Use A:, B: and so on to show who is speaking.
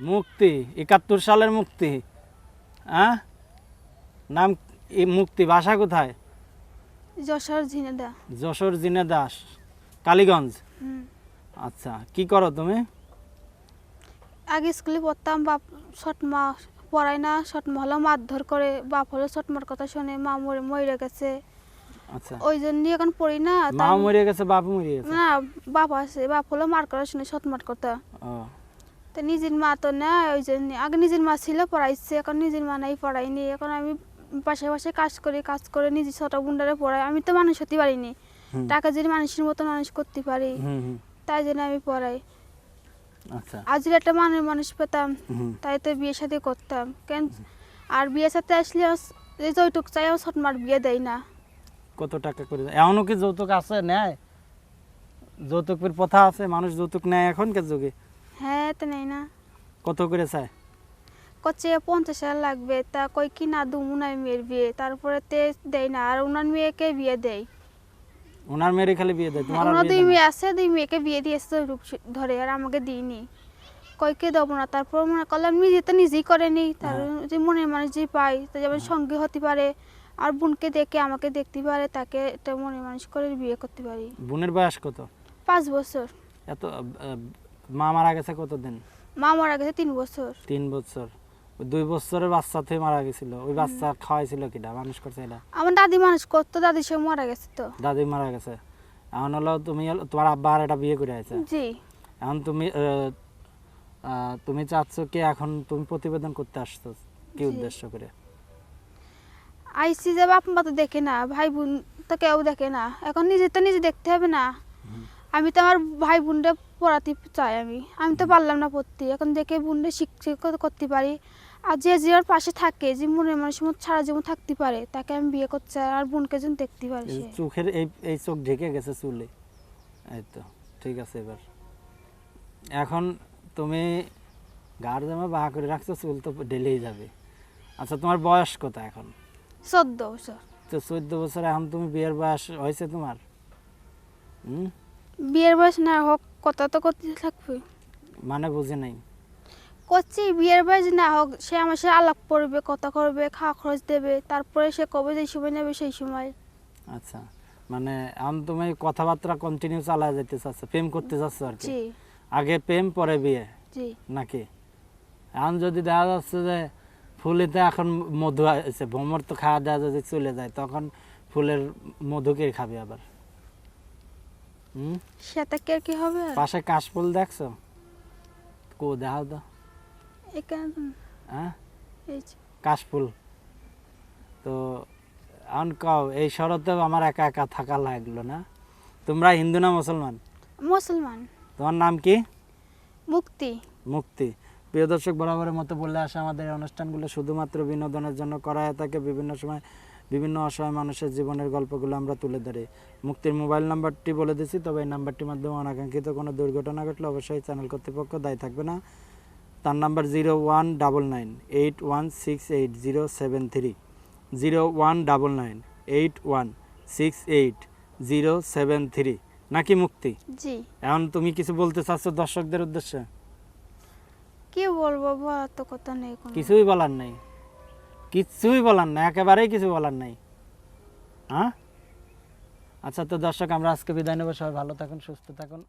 A: মুক্তি একাত্তর সালের মুক্তি। হ্যাঁ? নাম এই মুক্তি বাসা কোথায়?
B: যশোর ঝিনেদা
A: যশোর জিনে দাস কালীগঞ্জ আচ্ছা কি করো তুমি?
B: আগে স্কুলে পড়তাম বাপ সৎমা পড়াই না সৎমা হলো মারধর করে বাপ হলো সৎমার কথা শুনে মা মরে মরে গেছে।
A: আচ্ছা।
B: ওই জন্য এখন পড়ি না
A: মা মরে গেছে বাপ মরে গেছে?
B: না বাপ আছে বাপ হলো মার করা শুনে সৎমার কথা। তো নিজের মা তো না ওই জন্য। আগে নিজের মা ছিল পড়াইছে এখন নিজের মা নাই পড়াইনি। এখন আমি পাশে পাশে কাজ করি কাজ করে নিজে ছোট বুন্ডারে পড়াই। আমি তো মানুষ হতে পারিনি। টাকা যদি মানুষের মতো মানুষ করতে পারি তাই জন্য আমি পড়াই।
A: আচ্ছা।
B: আজ যদি একটা মানুষ মানুষ পেতাম তাই তো বিয়ে সাথে করতাম। কেন? আর বিয়ে সাথে আসলে এই যৌতুক চাই ও সৎমার বিয়ে দেয় না।
A: কত টাকা করে? এখনও কি যৌতুক আছে নেয়? যৌতুকের প্রথা আছে মানুষ যৌতুক নেয় এখনকার যুগে।
B: হ্যাঁ তো নেই না।
A: কত করে চায়?
B: পঞ্চাশ হাজার লাগবে তা কই কি না দুমু নাই মেয়ের বিয়ে তারপরে তে দেয় না আর ওনার মেয়েকে বিয়ে দেয়।
A: ওনার মেয়েরে খালি বিয়ে দেয় তোমার
B: ওনার দুই মেয়ে আছে দুই মেয়েকে বিয়ে দিয়েছে রূপ ধরে আর আমাকে দিইনি। কইকে দেবো না তারপর মনে করলাম নিজে তো নিজেই করেনি তার
A: হ্যাঁ।
B: যে মনের মানুষ যে পাই তা যেমন সঙ্গে হতে পারে আর বোনকে দেখে আমাকে দেখতে পারে তাকে একটা মনের মানুষ করে বিয়ে করতে পারি।
A: বোনের বয়স কত?
B: পাঁচ বছর।
A: এত মা মারা গেছে কতদিন?
B: মা মারা গেছে তিন বছর।
A: তিন বছর। দুই বছরের বাচ্চা থেকে মারা গেছিল। ওই বাচ্চা খাওয়াইছিল কিটা মানুষ করছে এটা?
B: আমার দাদি মানুষ করতো দাদি সঙ্গে মারা গেছে তো।
A: দাদি মারা গেছে। এখন হলো তুমি তোমার আব্বা আর একটা বিয়ে করে আছে
B: জি।
A: এখন তুমি তুমি চাচ্ছ কি এখন তুমি প্রতিবেদন করতে আসছো? কি উদ্দেশ্য করে?
B: আইসি যে বাপ মা তো দেখে না ভাই বোন তো কেউ দেখে না। এখন নিজে তো নিজে দেখতে হবে না। আমি তো আমার ভাই বোনটা পড়াতে চাই আমি। আমি তো পারলাম না পড়তে। এখন দেখে বোনটা শিক্ষা করতে পারি। আর যে যে ওর পাশে থাকে যে মনের মানুষের মতো সারা জীবন থাকতে পারে তাকে আমি বিয়ে করতে চাই আর বোনকে যেন দেখতে পারি
A: চোখের এই এই চোখ ঢেকে গেছে চুলে। এই তো ঠিক আছে এবার। এখন তুমি গাড় জামা বাহা করে রাখছো চুল তো ডেলেই যাবে। আচ্ছা তোমার বয়স কত এখন?
B: চোদ্দ বছর।
A: তো চোদ্দ বছর এখন তুমি বিয়ের বয়স হয়েছে তোমার? হুম?
B: বিয়ের বয়স না হোক কথা তো করতে থাকবে।
A: মানে বুঝে নাই।
B: করছি বিয়ের বয়স না হোক সে আমার সাথে আলাপ করবে কথা করবে খাওয়া খরচ দেবে তারপরে সে কবে যে সময় নেবে সেই সময়।
A: আচ্ছা মানে এখন তুমি কথাবার্তা কন্টিনিউ চালা যেতে চাচ্ছ প্রেম করতে চাচ্ছ আর কি?
B: জি।
A: আগে প্রেম পরে বিয়ে?
B: জি।
A: নাকি? এখন যদি দেখা যাচ্ছে যে ফুলেতে এখন মধু আছে ভ্রমর তো খাওয়া দাওয়া যদি চলে যায় তখন ফুলের মধুকে খাবে আবার? হুম?
B: কি হবে?
A: পাশে কাশফুল দেখছ? কো
B: এখানে
A: হ্যাঁ?
B: এই যে।
A: কাশফুল। তো এখন কও এই শরতেও আমার একা একা থাকা লাগল না? তোমরা হিন্দু না মুসলমান?
B: মুসলমান।
A: তোমার নাম কি?
B: মুক্তি।
A: মুক্তি। প্রিয় দর্শক বরাবরের মতো বলে আসে আমাদের এই অনুষ্ঠানগুলো। শুধুমাত্র বিনোদনের জন্য করা হয়ে থাকে বিভিন্ন সময় বিভিন্ন অসহায় মানুষের জীবনের গল্পগুলো আমরা তুলে ধরি। মুক্তির মোবাইল নাম্বারটি বলে দিচ্ছি তবে এই নাম্বারটির মাধ্যমে অনাকাঙ্ক্ষিত কোনো দুর্ঘটনা ঘটলে অবশ্যই চ্যানেল কর্তৃপক্ষ দায়ী থাকবে না। তার number zero one double nine eight one six eight zero seven three. Zero one double nine eight one six eight zero seven three. নাকি মুক্তি?
B: জি।
A: এখন তুমি কিছু বলতে চাচ্ছ দর্শকদের উদ্দেশ্যে?
B: কি বলব? বলার তো কথা নেই
A: কিছুই বলার নাই। কিছুই বলার নাই, একেবারেই কিছু বলার নাই। হ্যাঁ? আচ্ছা তো দর্শক, আমরা আজকে বিদায় নেব। সবাই ভালো থাকুন, সুস্থ থাকুন।